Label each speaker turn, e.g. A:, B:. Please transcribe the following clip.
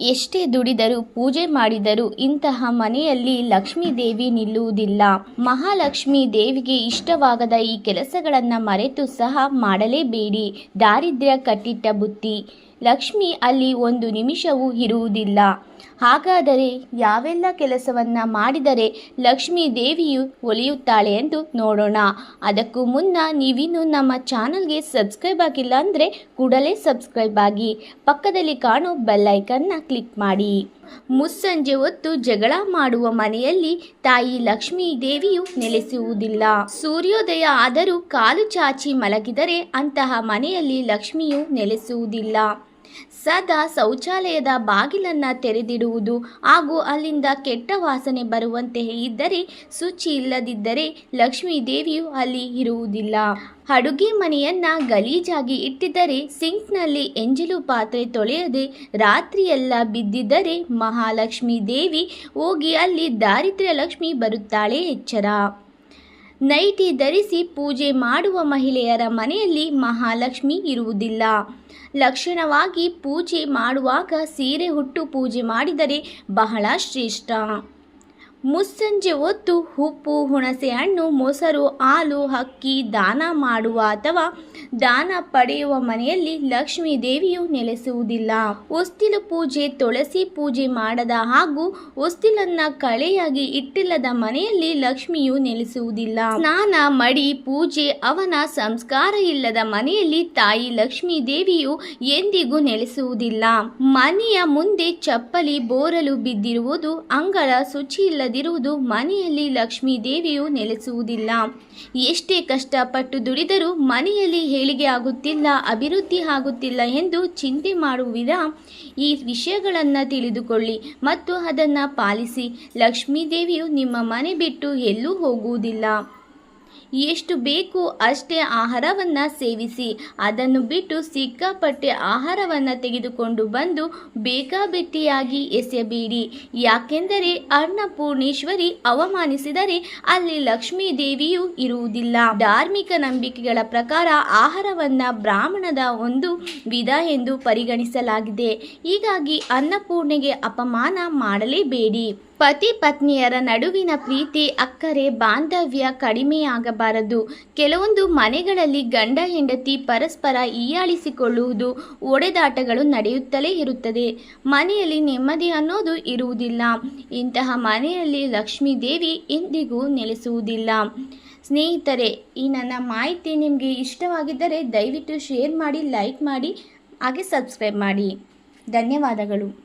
A: ಎಷ್ಟೇ ದುಡಿದರೂ, ಪೂಜೆ ಮಾಡಿದರೂ ಇಂತಹ ಮನೆಯಲ್ಲಿ ಲಕ್ಷ್ಮೀ ದೇವಿ ನಿಲ್ಲುವುದಿಲ್ಲ. ಮಹಾಲಕ್ಷ್ಮಿ ದೇವಿಗೆ ಇಷ್ಟವಾಗದ ಈ ಕೆಲಸಗಳನ್ನು ಮರೆತು ಸಹ ಮಾಡಲೇಬೇಡಿ. ದಾರಿದ್ರ್ಯ ಕಟ್ಟಿಟ್ಟ ಬುತ್ತಿ. ಲಕ್ಷ್ಮಿ ಅಲ್ಲಿ ಒಂದು ನಿಮಿಷವೂ ಇರುವುದಿಲ್ಲ. ಹಾಗಾದರೆ ಯಾವೆಲ್ಲ ಕೆಲಸವನ್ನ ಮಾಡಿದರೆ ಲಕ್ಷ್ಮೀ ದೇವಿಯು ಒಲಿಯುತ್ತಾಳೆ ಎಂದು ನೋಡೋಣ. ಅದಕ್ಕೂ ಮುನ್ನ ನೀವಿನ್ನು ನಮ್ಮ ಚಾನಲ್ಗೆ ಸಬ್ಸ್ಕ್ರೈಬ್ ಆಗಿಲ್ಲ ಅಂದರೆ ಕೂಡಲೇ ಸಬ್ಸ್ಕ್ರೈಬ್ ಆಗಿ, ಪಕ್ಕದಲ್ಲಿ ಕಾಣೋ ಬೆಲ್ಲೈಕನ್ನ ಕ್ಲಿಕ್ ಮಾಡಿ. ಮುಸ್ಸಂಜೆ ಹೊತ್ತು ಜಗಳ ಮಾಡುವ ಮನೆಯಲ್ಲಿ ತಾಯಿ ಲಕ್ಷ್ಮೀ ದೇವಿಯು ನೆಲೆಸುವುದಿಲ್ಲ. ಸೂರ್ಯೋದಯ ಆದರೂ ಕಾಲು ಚಾಚಿ ಮಲಗಿದರೆ ಅಂತಹ ಮನೆಯಲ್ಲಿ ಲಕ್ಷ್ಮಿಯು ನೆಲೆಸುವುದಿಲ್ಲ. ಸದಾ ಶೌಚಾಲಯದ ಬಾಗಿಲನ್ನು ತೆರೆದಿಡುವುದು ಹಾಗೂ ಅಲ್ಲಿಂದ ಕೆಟ್ಟ ವಾಸನೆ ಬರುವಂತೆ ಇದ್ದರೆ ಶುಚಿ ಇಲ್ಲದಿದ್ದರೆ ಲಕ್ಷ್ಮೀ ದೇವಿಯು ಅಲ್ಲಿ ಇರುವುದಿಲ್ಲ. ಅಡುಗೆ ಮನೆಯನ್ನ ಗಲೀಜಾಗಿ ಇಟ್ಟಿದ್ದರೆ ಸಿಂಕ್ನಲ್ಲಿ ಎಂಜಲು ಪಾತ್ರೆ ತೊಳೆಯದೆ ರಾತ್ರಿಯೆಲ್ಲ ಬಿದ್ದಿದ್ದರೆ ಮಹಾಲಕ್ಷ್ಮೀ ದೇವಿ ಹೋಗಿ ಅಲ್ಲಿ ದಾರಿದ್ರ್ಯ ಲಕ್ಷ್ಮಿ ಬರುತ್ತಾಳೆ ಎಚ್ಚರ. ನೈಟಿ ಧರಿಸಿ ಪೂಜೆ ಮಾಡುವ ಮಹಿಳೆಯರ ಮನೆಯಲ್ಲಿ ಮಹಾಲಕ್ಷ್ಮಿ ಇರುವುದಿಲ್ಲ. ಲಕ್ಷಣವಾಗಿ ಪೂಜೆ ಮಾಡುವಾಗ ಸೀರೆ ಹುಟ್ಟು ಪೂಜೆ ಮಾಡಿದರೆ ಬಹಳ ಶ್ರೇಷ್ಠ. ಮುಸ್ಸಂಜೆ ಹೊತ್ತು ಉಪ್ಪು, ಹುಣಸೆ ಹಣ್ಣು, ಮೊಸರು, ಹಾಲು, ಅಕ್ಕಿ, ದಾನ ಮಾಡುವ ಅಥವಾ ದಾನ ಪಡೆಯುವ ಮನೆಯಲ್ಲಿ ಲಕ್ಷ್ಮೀ ದೇವಿಯು ನೆಲೆಸುವುದಿಲ್ಲ. ಹೊಸ್ತಿಲು ಪೂಜೆ, ತುಳಸಿ ಪೂಜೆ ಮಾಡದ ಹಾಗೂ ಹೊಸ್ತಿಲನ್ನ ಕಳೆಯಾಗಿ ಇಟ್ಟಿಲ್ಲದ ಮನೆಯಲ್ಲಿ ಲಕ್ಷ್ಮಿಯು ನೆಲೆಸುವುದಿಲ್ಲ. ಸ್ನಾನ ಮಡಿ, ಪೂಜೆ, ಅವನ ಸಂಸ್ಕಾರ ಇಲ್ಲದ ಮನೆಯಲ್ಲಿ ತಾಯಿ ಲಕ್ಷ್ಮೀ ದೇವಿಯು ಎಂದಿಗೂ ನೆಲೆಸುವುದಿಲ್ಲ. ಮನೆಯ ಮುಂದೆ ಚಪ್ಪಲಿ, ಬೋರಲು ಬಿದ್ದಿರುವುದು ಅಂಗಳ ಶುಚಿ ಇಲ್ಲದಿರುವುದು ಮನೆಯಲ್ಲಿ ಲಕ್ಷ್ಮೀ ದೇವಿಯು ನೆಲೆಸುವುದಿಲ್ಲ. ಎಷ್ಟೇ ಕಷ್ಟಪಟ್ಟು ದುಡಿದರೂ ಮನೆಯಲ್ಲಿ ಹೇಳಿಗೆ ಆಗುತ್ತಿಲ್ಲ, ಅಭಿವೃದ್ಧಿ ಆಗುತ್ತಿಲ್ಲ ಎಂದು ಚಿಂತೆ ಮಾಡುವಿರ. ಈ ವಿಷಯಗಳನ್ನು ತಿಳಿದುಕೊಳ್ಳಿ ಮತ್ತು ಅದನ್ನು ಪಾಲಿಸಿ. ಲಕ್ಷ್ಮೀ ದೇವಿಯು ನಿಮ್ಮ ಮನೆ ಬಿಟ್ಟು ಎಲ್ಲೂ ಹೋಗುವುದಿಲ್ಲ. ಎಷ್ಟು ಬೇಕು ಅಷ್ಟೇ ಆಹಾರವನ್ನು ಸೇವಿಸಿ. ಅದನ್ನು ಬಿಟ್ಟು ಸಿಕ್ಕಾಪಟ್ಟೆ ಆಹಾರವನ್ನು ತೆಗೆದುಕೊಂಡು ಬಂದು ಬೇಕಾಬಿಟ್ಟಿಯಾಗಿ ಎಸೆಯಬೇಡಿ. ಯಾಕೆಂದರೆ ಅನ್ನಪೂರ್ಣೇಶ್ವರಿ ಅವಮಾನಿಸಿದರೆ ಅಲ್ಲಿ ಲಕ್ಷ್ಮೀ ದೇವಿಯು ಇರುವುದಿಲ್ಲ. ಧಾರ್ಮಿಕ ನಂಬಿಕೆಗಳ ಪ್ರಕಾರ ಆಹಾರವನ್ನು ಬ್ರಾಹ್ಮಣದ ಒಂದು ವಿಧ ಎಂದು ಪರಿಗಣಿಸಲಾಗಿದೆ. ಹೀಗಾಗಿ ಅನ್ನಪೂರ್ಣೆಗೆ ಅಪಮಾನ ಮಾಡಲೇಬೇಡಿ. ಪತಿ ಪತ್ನಿಯರ ನಡುವಿನ ಪ್ರೀತಿ, ಅಕ್ಕರೆ, ಬಾಂಧವ್ಯ ಕಡಿಮೆಯಾಗಬಾರದು. ಕೆಲವೊಂದು ಮನೆಗಳಲ್ಲಿ ಗಂಡ, ಹೆಂಡತಿ ಪರಸ್ಪರ ಹೀಯಾಳಿಸಿಕೊಳ್ಳುವುದು ಒಡೆದಾಟಗಳು ನಡೆಯುತ್ತಲೇ ಇರುತ್ತದೆ. ಮನೆಯಲ್ಲಿ ನೆಮ್ಮದಿ ಅನ್ನೋದು ಇರುವುದಿಲ್ಲ. ಇಂತಹ ಮನೆಯಲ್ಲಿ ಲಕ್ಷ್ಮೀ ದೇವಿ ಎಂದಿಗೂ ನೆಲೆಸುವುದಿಲ್ಲ. ಸ್ನೇಹಿತರೆ, ಈ ನನ್ನ ಮಾಹಿತಿ ನಿಮಗೆ ಇಷ್ಟವಾಗಿದ್ದರೆ ದಯವಿಟ್ಟು ಶೇರ್ ಮಾಡಿ, ಲೈಕ್ ಮಾಡಿ, ಹಾಗೆ ಸಬ್ಸ್ಕ್ರೈಬ್ ಮಾಡಿ. ಧನ್ಯವಾದಗಳು.